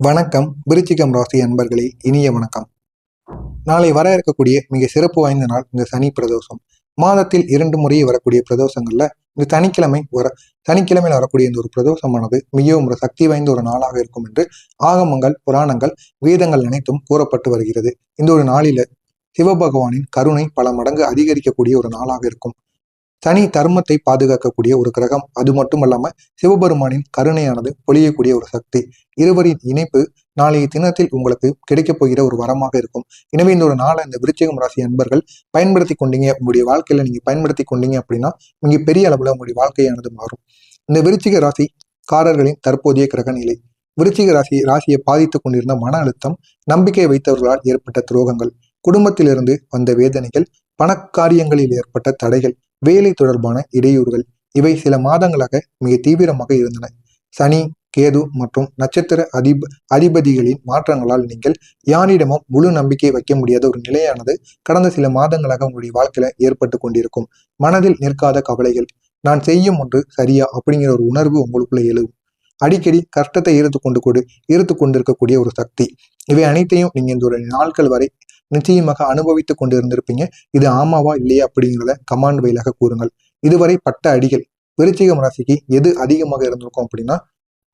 வணக்கம். விருச்சிகம் ராசி அன்பர்களே இனிய வணக்கம். நாளை வர இருக்கக்கூடிய மிக சிறப்பு வாய்ந்த நாள் இந்த சனி பிரதோஷம். மாதத்தில் இரண்டு முறை வரக்கூடிய பிரதோஷங்கள்ல இந்த சனிக்கிழமை வர சனிக்கிழமையில் வரக்கூடிய இந்த ஒரு பிரதோஷமானது மிகவும் ஒரு சக்தி வாய்ந்த ஒரு நாளாக இருக்கும் என்று ஆகமங்கள் புராணங்கள் வேதங்கள் அனைத்தும் கூறப்பட்டு வருகிறது. இந்த ஒரு நாளில சிவபகவானின் கருணை பல மடங்கு அதிகரிக்கக்கூடிய ஒரு நாளாக இருக்கும். சனி தர்மத்தை பாதுகாக்கக்கூடிய ஒரு கிரகம் அது மட்டுமல்லாம சிவபெருமானின் கருணையானது பொழியக்கூடிய ஒரு சக்தி. இருவரின் இணைப்பு நாளைய தினத்தில் உங்களுக்கு கிடைக்கப் போகிற ஒரு வரமாக இருக்கும். எனவே இந்த ஒரு நாளை இந்த விருச்சிகம் ராசி அன்பர்கள் பயன்படுத்தி கொண்டீங்க. உங்களுடைய வாழ்க்கையில நீங்க பயன்படுத்தி கொண்டீங்க அப்படின்னா மிக பெரிய அளவுல உங்களுடைய வாழ்க்கையானது மாறும். இந்த விருச்சிக ராசி காரர்களின் தற்போதைய கிரக நிலை. விருச்சிக ராசி ராசியை பாதித்துக் கொண்டிருந்த மன அழுத்தம் நம்பிக்கை வைத்தவர்களால் ஏற்பட்ட துரோகங்கள் குடும்பத்திலிருந்து வந்த வேதனைகள் பணக்காரியங்களில் ஏற்பட்ட தடைகள் வேலை தொடர்பான இடையூறுகள் இவை சில மாதங்களாக மிக தீவிரமாக இருந்தன. சனி கேது மற்றும் நட்சத்திர அதிப அதிபதிகளின் மாற்றங்களால் நீங்கள் யாரிடமும் முழு நம்பிக்கை வைக்க முடியாத ஒரு நிலையானது கடந்த சில மாதங்களாக உங்களுடைய வாழ்க்கையில ஏற்பட்டு கொண்டிருக்கும். மனதில் நிற்காத கவலைகள் நான் செய்யும் ஒன்று சரியா? அப்படிங்கிற ஒரு உணர்வு உங்களுக்குள்ள எழுவும் அடிக்கடி கஷ்டத்தை ஈர்த்து கொண்டு கொடு ஈர்த்து கொண்டிருக்கக்கூடிய ஒரு சக்தி. இவை அனைத்தையும் நீங்க இந்த ஒரு நாட்கள் வரை நிச்சயமாக அனுபவித்துக் கொண்டு இருந்திருப்பீங்க இது ஆமாவா இல்லையா அப்படிங்கிறத கமாண்ட் வயலாக கூறுங்கள். இதுவரை பட்ட அடிகள் விருச்சிகம் ராசிக்கு எது அதிகமாக இருந்திருக்கும் அப்படின்னா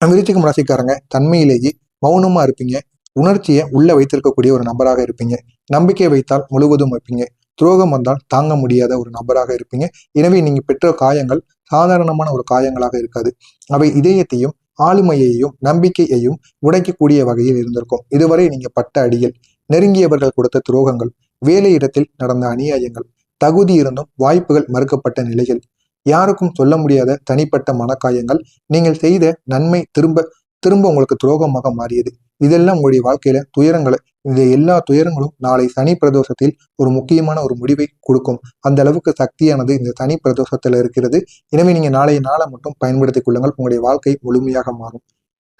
விருச்சிகம் ராசிக்காரங்க தன்மையிலேயே மௌனமா இருப்பீங்க. உணர்ச்சியை உள்ள வைத்திருக்கக்கூடிய ஒரு நபராக இருப்பீங்க. நம்பிக்கை வைத்தால் முழுவதும் வைப்பீங்க துரோகம் வந்தால் தாங்க முடியாத ஒரு நபராக இருப்பீங்க. எனவே நீங்க பெற்ற காயங்கள் சாதாரணமான ஒரு காயங்களாக இருக்காது. அவை இதயத்தையும் ஆளுமையையும் நம்பிக்கையையும் உடைக்கக்கூடிய வகையில் இருந்திருக்கும். இதுவரை நீங்க பட்ட அடியில் நெருங்கியவர்கள் கொடுத்த துரோகங்கள் வேலை இடத்தில் நடந்த அநியாயங்கள் தகுதி இருந்தும் வாய்ப்புகள் மறுக்கப்பட்ட நிலைகள் யாருக்கும் சொல்ல முடியாத தனிப்பட்ட மனக்காயங்கள். நீங்கள் செய்த நன்மை திரும்ப திரும்ப உங்களுக்கு துரோகமாக மாறியது. இதெல்லாம் உங்களுடைய வாழ்க்கையில துயரங்களை இந்த எல்லா துயரங்களும் நாளை சனி பிரதோஷத்தில் ஒரு முக்கியமான ஒரு முடிவை கொடுக்கும். அந்த அளவுக்கு சக்தியானது இந்த சனி பிரதோஷத்துல இருக்கிறது. எனவே நீங்க நாளைய நாளை மட்டும் பயன்படுத்திக் கொள்ளுங்கள். உங்களுடைய வாழ்க்கை முழுமையாக மாறும்.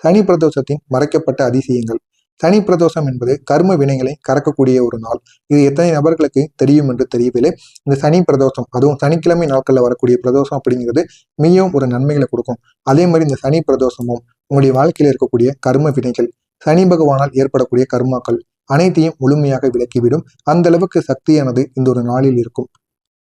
சனி பிரதோஷத்தின் மறைக்கப்பட்ட அதிசயங்கள். சனி பிரதோஷம் என்பது கர்ம வினைகளை கறக்கக்கூடிய ஒரு நாள். இது எத்தனை நபர்களுக்கு தெரியும் என்று தெரியவில்லை. இந்த சனி பிரதோஷம் அதுவும் சனிக்கிழமை நாட்களில் வரக்கூடிய பிரதோஷம் அப்படிங்கிறது மிகவும் ஒரு நன்மைகளை கொடுக்கும். அதே மாதிரி இந்த சனி பிரதோஷமும் உங்களுடைய வாழ்க்கையில் இருக்கக்கூடிய கர்ம வினைகள் சனி பகவானால் ஏற்படக்கூடிய கர்மாக்கள் அனைத்தையும் முழுமையாக விலக்கிவிடும் அந்த அளவுக்கு சக்தியானது இந்த ஒரு நாளில் இருக்கும்.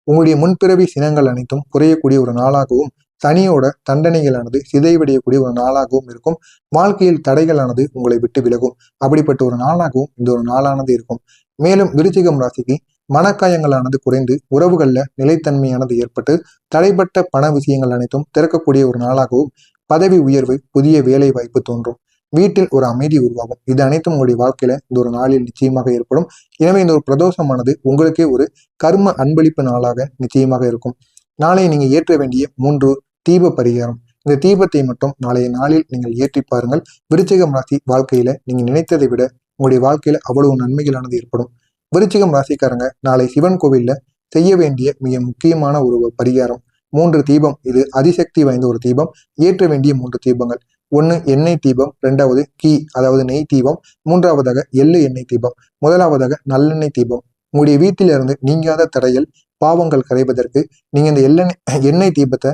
உங்களுடைய முன்பிறவி சினங்கள் அனைத்தும் குறையக்கூடிய ஒரு நாளாகவும் சனியோட தண்டனைகளானது சிதைவடையக்கூடிய ஒரு நாளாகவும் இருக்கும். வாழ்க்கையில் தடைகளானது உங்களை விட்டு விலகும். அப்படிப்பட்ட ஒரு நாளாகவும் இந்த ஒரு நாளானது இருக்கும். மேலும் விருச்சிகம் ராசிக்கு மனக்காயங்களானது குறைந்து உறவுகள்ல நிலைத்தன்மையானது ஏற்பட்டு தடைப்பட்ட பண விஷயங்கள் அனைத்தும் திறக்கக்கூடிய ஒரு நாளாகவும் பதவி உயர்வு புதிய வேலை வாய்ப்பு தோன்றும். வீட்டில் ஒரு அமைதி உருவாகும். இது அனைத்தும் உங்களுடைய வாழ்க்கையில இந்த ஒரு நாளில் நிச்சயமாக ஏற்படும். எனவே இந்த ஒரு பிரதோஷமானது உங்களுக்கே ஒரு கர்ம அன்பளிப்பு நாளாக நிச்சயமாக இருக்கும். நாளை நீங்க ஏற்ற வேண்டிய மூன்று தீப பரிகாரம். இந்த தீபத்தை மட்டும் நாளைய நாளில் நீங்கள் ஏற்றி பாருங்கள். விருச்சிகம் ராசி வாழ்க்கையில நீங்க நினைத்ததை விட உங்களுடைய வாழ்க்கையில அவ்வளவு நன்மைகளானது ஏற்படும். விருச்சிகம் ராசிக்காரங்க நாளை சிவன் கோவில்ல செய்ய வேண்டிய மிக முக்கியமான ஒரு பரிகாரம். மூன்று தீபம். இது அதிசக்தி வாய்ந்த ஒரு தீபம். ஏற்ற வேண்டிய மூன்று தீபங்கள். ஒன்று எண்ணெய் தீபம் ரெண்டாவது கீ அதாவது நெய் தீபம் மூன்றாவதாக எள்ளு எண்ணெய் தீபம் முதலாவதாக நல்லெண்ணெய் தீபம். உங்களுடைய வீட்டிலிருந்து நீங்காத தடையில் பாவங்கள் கரைவதற்கு நீங்க இந்த எள்ளெண்ணெய் எண்ணெய் தீபத்தை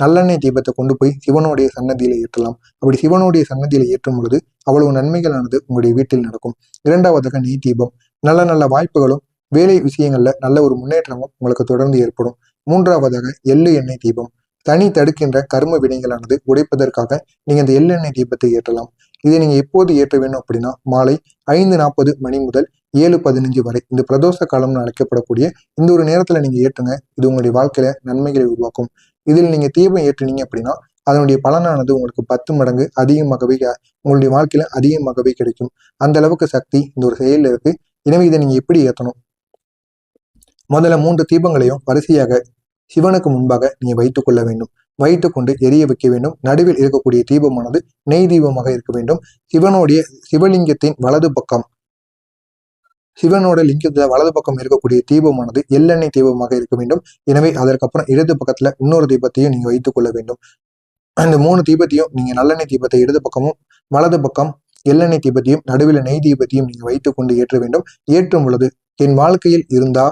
நல்லெண்ணெய் தீபத்தை கொண்டு போய் சிவனுடைய சன்னதியில ஏற்றலாம். அப்படி சிவனுடைய சன்னதியில ஏற்றும் பொழுது அவ்வளவு நன்மைகளானது உங்களுடைய வீட்டில் நடக்கும். இரண்டாவதாக நெய் தீபம். நல்ல நல்ல வாய்ப்புகளும் வேலை விஷயங்கள்ல நல்ல ஒரு முன்னேற்றமும் உங்களுக்கு தொடர்ந்து ஏற்படும். மூன்றாவதாக எள்ளு எண்ணெய் தீபம். தனி தடுக்கின்ற கர்ம வினைகளானது உடைப்பதற்காக நீங்க இந்த எள்ளெண்ணெய் தீபத்தை ஏற்றலாம். இதை நீங்க எப்போது ஏற்ற வேணும் அப்படின்னா மாலை ஐந்து நாற்பது மணி முதல் ஏழு பதினஞ்சு வரை இந்த பிரதோஷ காலம்னு அழைக்கப்படக்கூடிய இந்த ஒரு நேரத்துல நீங்க ஏற்றுங்க. இது உங்களுடைய வாழ்க்கையில நன்மைகளை உருவாக்கும். இதில் நீங்க தீபம் ஏற்றினீங்க அப்படின்னா அதனுடைய பலனானது உங்களுக்கு பத்து மடங்கு அதிகமாகவே உங்களுடைய வாழ்க்கையில அதிகமாகவே கிடைக்கும். அந்த அளவுக்கு சக்தி இந்த ஒரு செயலில் இருக்கு. எனவே இதை நீங்க எப்படி ஏற்றணும் முதல்ல மூன்று தீபங்களையும் வரிசையாக சிவனுக்கு முன்பாக நீங்க வைத்துக் கொள்ள வேண்டும். வைத்துக்கொண்டு எரிய வைக்க வேண்டும். நடுவில் இருக்கக்கூடிய தீபமானது நெய் தீபமாக இருக்க வேண்டும். சிவனுடைய சிவலிங்கத்தின் வலது பக்கம் சிவனோட லிங்கத்துல வலது பக்கம் இருக்கக்கூடிய தீபமானது எள்ளெண்ணெய் தீபமாக இருக்க வேண்டும். எனவே அதற்கப்புறம் இடது பக்கத்துல இன்னொரு தீபத்தையும் நீங்க வைத்துக் கொள்ள வேண்டும். அந்த மூணு தீபத்தையும் நீங்க நல்லெண்ணெய் தீபத்தை இடது பக்கமும் வலது பக்கம் எள்ளெண்ணெய் தீபத்தையும் நடுவில் நெய் தீபத்தையும் நீங்க வைத்துக் கொண்டு ஏற்ற வேண்டும். ஏற்றும் பொழுது என் வாழ்க்கையில் இருந்தா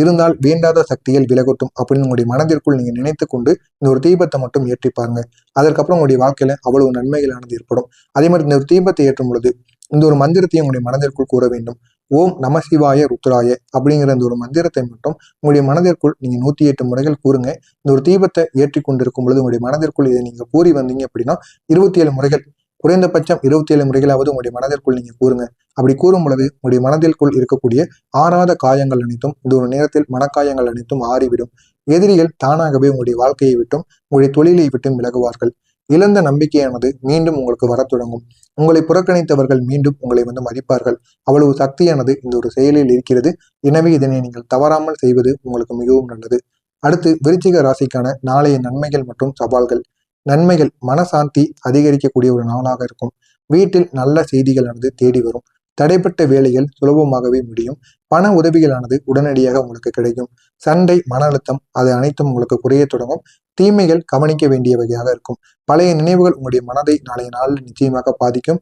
இருந்தால் வேண்டாத சக்திகள் விலகட்டும் அப்படின்னு உங்களுடைய மனதிற்குள் நீங்க நினைத்து கொண்டு இந்த ஒரு தீபத்தை மட்டும் ஏற்றி பாருங்க. அதற்கப்புறம் உங்களுடைய வாழ்க்கையில அவ்வளவு நன்மைகளானது ஏற்படும். அதே மாதிரி இந்த ஒரு தீபத்தை ஏற்றும் பொழுது இந்த ஒரு மந்திரத்தையும் உங்களுடைய மனதிற்குள் கூற வேண்டும். ஓம் நம சிவாய ருத்ராய அப்படிங்கிற அந்த ஒரு மந்திரத்தை மட்டும் உங்களுடைய மனதிற்குள் நீங்க நூத்தி எட்டு முறைகள் கூறுங்க. இந்த ஒரு தீபத்தை ஏற்றி கொண்டிருக்கும் பொழுது உங்களுடைய மனதிற்குள் இதை நீங்க கூறி வந்தீங்க அப்படின்னா இருபத்தி ஏழு முறைகள் குறைந்தபட்சம் இருபத்தி ஏழு முறைகளாவது உங்களுடைய மனதிற்குள் நீங்க கூறுங்க. அப்படி கூறும் பொழுது உங்களுடைய மனதிற்குள் இருக்கக்கூடிய ஆறாத காயங்கள் அனைத்தும் இந்த ஒரு நேரத்தில் மனக்காயங்கள் அனைத்தும் ஆறிவிடும். எதிரிகள் தானாகவே உங்களுடைய வாழ்க்கையை விட்டும் உங்களுடைய தொழிலை விட்டும் விலகுவார்கள். இழந்த நம்பிக்கையானது மீண்டும் உங்களுக்கு வரத் தொடங்கும். உங்களை புறக்கணித்தவர்கள் மீண்டும் உங்களை வந்து மதிப்பார்கள். அவ்வளவு சக்தியானது இந்த ஒரு செயலில் இருக்கிறது. எனவே இதனை நீங்கள் தவறாமல் செய்வது உங்களுக்கு மிகவும் நல்லது. அடுத்து விருச்சிக ராசிக்கான நாளைய நன்மைகள் மற்றும் சவால்கள். நன்மைகள் மனசாந்தி அதிகரிக்கக்கூடிய ஒரு நாளாக இருக்கும். வீட்டில் நல்ல செய்திகளானது தேடி வரும். தடைப்பட்ட வேலைகள் சுலபமாகவே முடியும். பண உதவிகளானது உடனடியாக உங்களுக்கு கிடைக்கும். சண்டை மன அழுத்தம் அது அனைத்தும் உங்களுக்கு குறைய தொடங்கும். தீமைகள் கவனிக்க வேண்டிய வகையாக இருக்கும். பழைய நினைவுகள் உங்களுடைய மனதை நாளைய நாளில் நிச்சயமாக பாதிக்கும்.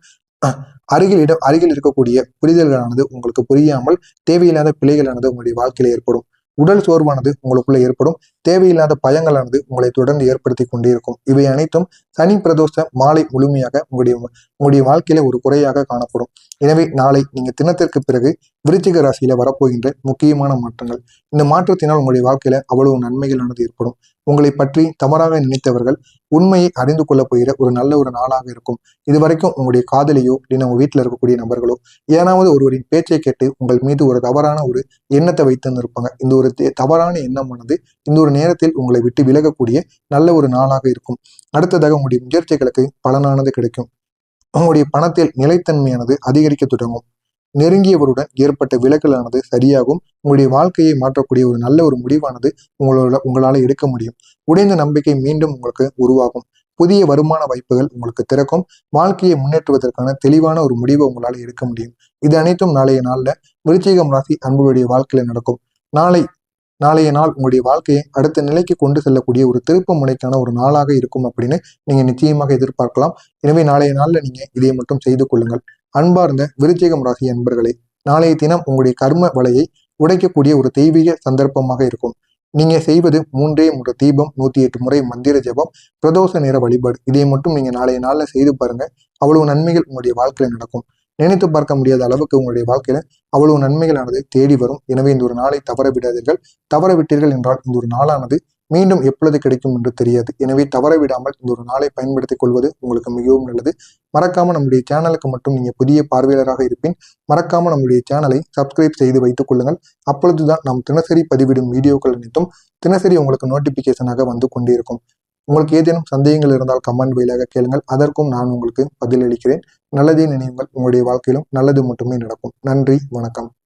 அருகில் இடம் அருகில் இருக்கக்கூடிய புரிதல்களானது உங்களுக்கு புரியாமல் தேவையில்லாத பிழைகளானது உங்களுடைய வாழ்க்கையில் ஏற்படும். உடல் சோர்வானது உங்களுக்குள்ள ஏற்படும். தேவையில்லாத பயங்களானது உங்களை தொடர்ந்து ஏற்படுத்தி கொண்டே இருக்கும் இவை அனைத்தும் சனி பிரதோஷ மாலை முழுமையாக உங்களுடைய உங்களுடைய வாழ்க்கையில ஒரு குறையாக காணப்படும். எனவே நாளை நீங்க தினத்திற்கு பிறகு விருச்சிக ராசியில வரப்போகின்ற முக்கியமான மாற்றங்கள். இந்த மாற்றத்தினால் உங்களுடைய வாழ்க்கையில அவ்வளவு நன்மைகளானது ஏற்படும். உங்களை பற்றி தவறாக நினைத்தவர்கள் உண்மையை அறிந்து கொள்ள போகிற ஒரு நல்ல ஒரு நாளாக இருக்கும். இதுவரைக்கும் உங்களுடைய காதலியோ இல்லை உங்க வீட்டில் இருக்கக்கூடிய நபர்களோ ஏனாவது ஒருவரின் பேச்சை கேட்டு உங்கள் மீது ஒரு தவறான ஒரு எண்ணத்தை வைத்து இருப்பாங்க இந்த ஒரு தவறான எண்ணமானது இந்த ஒரு நேரத்தில் உங்களை விட்டு விலகக்கூடிய நல்ல ஒரு நாளாக இருக்கும். அடுத்ததாக உங்களுடைய முயற்சிகளுக்கு பலனானது கிடைக்கும். உங்களுடைய பணத்தில் நிலைத்தன்மையானது அதிகரிக்க தொடங்கும். நெருங்கியவருடன் ஏற்பட்ட விலகலானது சரியாகும். உங்களுடைய வாழ்க்கையை மாற்றக்கூடிய ஒரு நல்ல ஒரு முடிவானது உங்களோட உங்களால எடுக்க முடியும். உடைந்த நம்பிக்கை மீண்டும் உங்களுக்கு உருவாகும். புதிய வருமான வாய்ப்புகள் உங்களுக்கு திறக்கும். வாழ்க்கையை முன்னேற்றுவதற்கான தெளிவான ஒரு முடிவை உங்களால் எடுக்க முடியும். இது அனைத்தும் நாளைய நாள்ல விருச்சிகம் ராசி அன்புடைய வாழ்க்கையில் நடக்கும். நாளை நாளைய நாள் உங்களுடைய வாழ்க்கையை அடுத்த நிலைக்கு கொண்டு செல்லக்கூடிய ஒரு திருப்பு முனைக்கான ஒரு நாளாக இருக்கும் அப்படின்னு நீங்க நிச்சயமாக எதிர்பார்க்கலாம். எனவே நாளைய நாளில் நீங்க இதை மட்டும் செய்து கொள்ளுங்கள். அன்பார்ந்த விருச்சிகம் ராசி அன்பர்களே நாளைய தினம் உங்களுடைய கர்ம வலையை உடைக்கக்கூடிய ஒரு தெய்வீக சந்தர்ப்பமாக இருக்கும். நீங்க செய்வது மூன்றே மூன்று தீபம் நூத்தி எட்டு முறை மந்திர ஜபம் பிரதோஷ நேர வழிபாடு. இதை மட்டும் நீங்க நாளைய நாள்ல செய்து பாருங்க. அவ்வளவு நன்மைகள் உங்களுடைய வாழ்க்கையில நடக்கும். நினைத்து பார்க்க முடியாத அளவுக்கு உங்களுடைய வாழ்க்கையில அவ்வளவு நன்மைகளானது தேடி வரும். எனவே இந்த ஒரு நாளை தவற விடாதீர்கள். தவற விட்டீர்கள் என்றால் இந்த ஒரு நாளானது மீண்டும் எப்பொழுது கிடைக்கும் என்று தெரியாது. எனவே தவற விடாமல் இந்த ஒரு நாளை பயன்படுத்திக் கொள்வது உங்களுக்கு மிகவும் நல்லது. மறக்காம நம்முடைய சேனலுக்கு மட்டும் நீங்க புதிய பார்வையாளராக இருப்பின் மறக்காம நம்முடைய சேனலை சப்ஸ்கிரைப் செய்து வைத்துக் கொள்ளுங்கள். அப்பொழுதுதான் நாம் தினசரி பதிவிடும் வீடியோக்கள் அனைத்தும் தினசரி உங்களுக்கு நோட்டிபிகேஷனாக வந்து கொண்டிருக்கும் உங்களுக்கு ஏதேனும் சந்தேகங்கள் இருந்தால் கமெண்ட் வழியாக கேளுங்கள். அதற்கும் நான் உங்களுக்கு பதிலளிக்கிறேன். நல்லதே நினைவுங்கள் உங்களுடைய வாழ்க்கையிலும் நல்லது மட்டுமே நடக்கும். நன்றி. வணக்கம்.